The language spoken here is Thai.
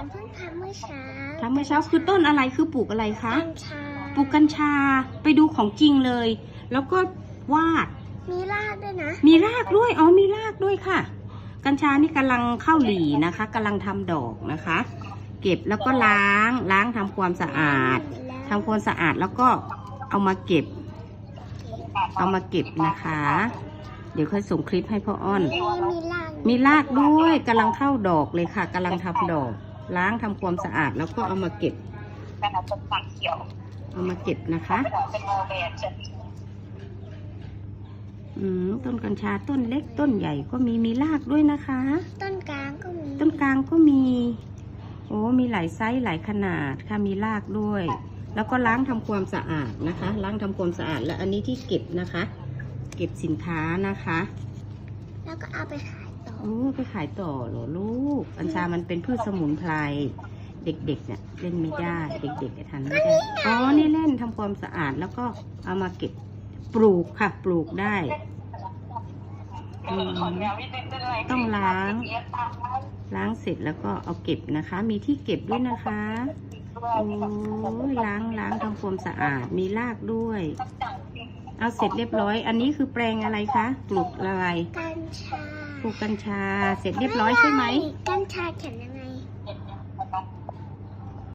อนเพิ่งทำเมื่อเช้าทำเมื่อเช้าคือต้นอะไรคือปลูกอะไรคะกัญชาปลูกกัญชาไปดูของจริงเลย แล้วก็วาด มีรากด้วยนะ มีรากด้วยอ๋อมีรากด้วยค่ะ กัญชานี่กำลังเข้าหลีนะคะกำลังทำดอกนะคะ เก็บแล้วก็ล้างล้างทำความสะอาดทำความสะอาดแล้วก็เอามาเก็บ เอามาเก็บนะคะ เดี๋ยวค่อยส่งคลิปให้พ่ออ้อน มีมีรากมีรากด้วยกำลังเข้าดอกเลยค่ะกำลังทำดอก ล้างทำความสะอาดแล้วก็เอามาเก็บกันเอาต้นฝักเขียวเอามาเก็บนะคะ เป็นโมเดลจะอืมต้นกัญชาต้นเล็กต้นใหญ่ก็มีมีรากด้วยนะคะ ต้นกลางก็มีต้นกลางก็มี โอ้มีหลายไซส์หลายขนาดค่ะมีรากด้วย แล้วก็ล้างทำความสะอาดนะคะ ล้างทำความสะอาดและอันนี้ที่เก็บนะคะ เก็บสินค้านะคะ แล้วก็เอาไปขาย ต่อโอ้ไปขายต่อเหรอลูกกัญชามันเป็นพืชสมุนไพร เด็กๆเนี่ยเล่นไม่ได้ เด็กๆทานไม่ได้ อ๋อ นี่เล่นทำความสะอาดแล้วก็เอามาเก็บปลูกค่ะ ปลูกได้ อืมต้องล้าง ล้างเสร็จแล้วก็เอาเก็บนะคะ มีที่เก็บด้วยนะคะ โอ้ยล้างล้างทำความสะอาด มีรากด้วย เอาเสร็จเรียบร้อย อันนี้คือแปลงอะไรคะ ปลูกอะไร กัญชา ปลูกกัญชาเสร็จเรียบร้อยใช่ไหม กัญชาแขียนยังไง